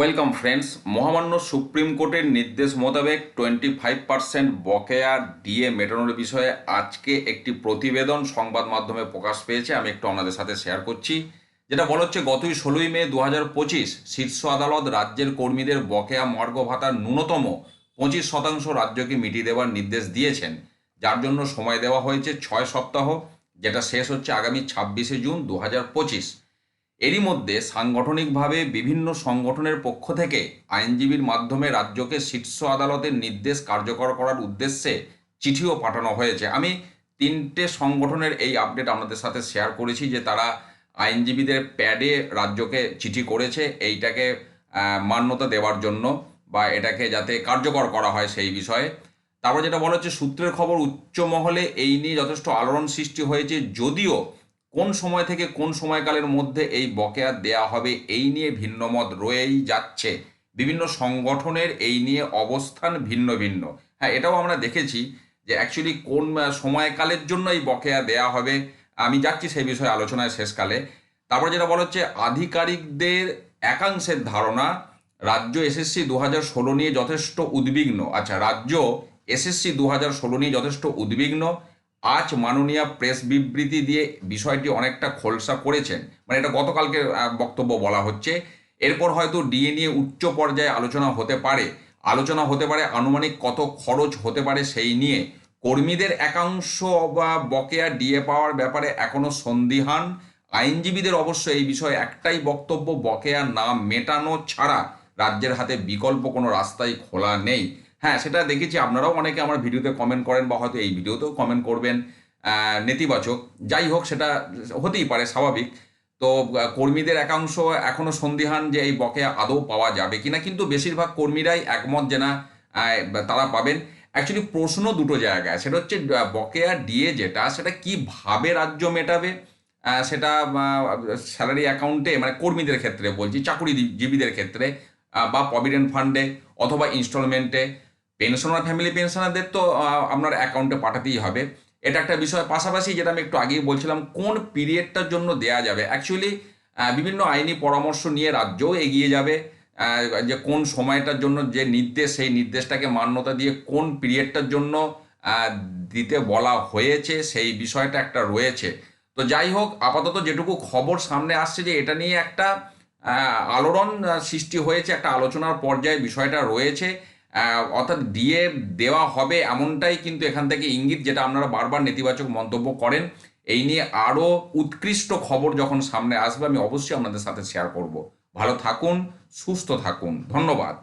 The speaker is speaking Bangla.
ওয়েলকাম ফ্রেন্ডস মহামান্য সুপ্রিম কোর্টের নির্দেশ মোতাবেক টোয়েন্টি ফাইভ পার্সেন্ট বকেয়া ডিএ মেটানোর বিষয়ে আজকে একটি প্রতিবেদন সংবাদ মাধ্যমে প্রকাশ পেয়েছে। আমি একটু আপনাদের সাথে শেয়ার করছি। যেটা বলা হচ্ছে, গতই ষোলোই মে দু হাজার পঁচিশ শীর্ষ আদালত রাজ্যের কর্মীদের বকেয়া মর্গ ভাতার ন্যূনতম পঁচিশ শতাংশ রাজ্যকে মিটিয়ে দেওয়ার নির্দেশ দিয়েছেন। যার জন্য সময় দেওয়া হয়েছে ছয় সপ্তাহ, যেটা শেষ হচ্ছে আগামী ছাব্বিশে জুন দু হাজার পঁচিশ। এরই মধ্যে সাংগঠনিকভাবে বিভিন্ন সংগঠনের পক্ষ থেকে আইনজীবীর মাধ্যমে রাজ্যকে শীর্ষ আদালতের নির্দেশ কার্যকর করার উদ্দেশ্যে চিঠিও পাঠানো হয়েছে। আমি তিনটে সংগঠনের এই আপডেট আপনাদের সাথে শেয়ার করেছি যে তারা আইনজীবীদের প্যাডে রাজ্যকে চিঠি করেছে, এইটাকে মান্যতা দেওয়ার জন্য বা এটাকে যাতে কার্যকর করা হয় সেই বিষয়ে। তারপর যেটা বলা হচ্ছে, সূত্রের খবর উচ্চ মহলে এই নিয়ে যথেষ্ট আলোড়ন সৃষ্টি হয়েছে। যদিও কোন সময় থেকে কোন সময়কালের মধ্যে এই বকেয়া দেয়া হবে এই নিয়ে ভিন্নমত রয়েই যাচ্ছে। বিভিন্ন সংগঠনের এই নিয়ে অবস্থান ভিন্ন ভিন্ন। হ্যাঁ এটাও আমরা দেখেছি যে অ্যাকচুয়ালি কোন সময়কালের জন্য এই বকেয়া দেয়া হবে। আমি যাচ্ছি সেই বিষয়ে আলোচনায় শেষকালে। তারপর যেটা বলা হচ্ছে আধিকারিকদের একাংশের ধারণা, রাজ্য এসএসসি দু হাজার ষোলো নিয়ে যথেষ্ট উদ্বিগ্ন। আচ্ছা রাজ্য এসএসসি দু হাজার ষোলো নিয়ে যথেষ্ট উদ্বিগ্ন। আজ মাননীয় প্রেস বিবৃতি দিয়ে বিষয়টি অনেকটা খোলসা করেছেন। মানে এটা গতকালকে বক্তব্য বলা হচ্ছে। এরপর হয়তো ডিএ নিয়ে উচ্চ পর্যায়ে আলোচনা হতে পারে। আলোচনা হতে পারে, আনুমানিক কত খরচ হতে পারে সেই নিয়ে। কর্মীদের একাংশ বা বকেয়া ডিএ পাওয়ার ব্যাপারে এখনও সন্দিহান। আইনজীবীদের অবশ্য এই বিষয়ে একটাই বক্তব্য, বকেয়া না মেটানো ছাড়া রাজ্যের হাতে বিকল্প কোনো রাস্তাই খোলা নেই। হ্যাঁ সেটা দেখেছি। আপনারাও অনেকে আমার ভিডিওতে কমেন্ট করেন বা হয়তো এই ভিডিওতেও কমেন্ট করবেন নেতিবাচক। যাই হোক, সেটা হতেই পারে, স্বাভাবিক। তো কর্মীদের একাংশ এখনও সন্দিহান যে এই বকেয়া আদৌ পাওয়া যাবে কিনা, কিন্তু বেশিরভাগ কর্মীরাই একমত যে না তারা পাবেন। অ্যাকচুয়ালি প্রশ্ন দুটো জায়গায়। সেটা হচ্ছে বকেয়া ডিএ যেটা, সেটা কীভাবে রাজ্য মেটাবে? সেটা স্যালারি অ্যাকাউন্টে মানে কর্মীদের ক্ষেত্রে বলছি, চাকুরিজীবীদের ক্ষেত্রে বা প্রভিডেন্ট ফান্ডে অথবা ইনস্টলমেন্টে পেনশনার ফ্যামিলি পেনশনারদের তো আপনার অ্যাকাউন্টে পাঠাতেই হবে। এটা একটা বিষয়। পাশাপাশি যেটা আমি একটু আগেই বলছিলাম, কোন পিরিয়ডটার জন্য দেয়া যাবে? অ্যাকচুয়ালি বিভিন্ন আইনি পরামর্শ নিয়ে রাজ্যও এগিয়ে যাবে। যে কোন সময়টার জন্য যে নির্দেশ, সেই নির্দেশটাকে মান্যতা দিয়ে কোন পিরিয়ডটার জন্য দিতে বলা হয়েছে, সেই বিষয়টা একটা রয়েছে। তো যাই হোক, আপাতত যেটুকু খবর সামনে আসছে যে এটা নিয়ে একটা আলোড়ন সৃষ্টি হয়েছে, একটা আলোচনার পর্যায়ে বিষয়টা রয়েছে। অর্থাৎ দিয়ে দেওয়া হবে এমনটাই কিন্তু এখান থেকে ইঙ্গিত যেটা আপনারা বারবার নেতিবাচক মন্তব্য করেন। এই নিয়ে আরও উৎকৃষ্ট খবর যখন সামনে আসবে, আমি অবশ্যই আপনাদের সাথে শেয়ার করব। ভালো থাকুন, সুস্থ থাকুন। ধন্যবাদ।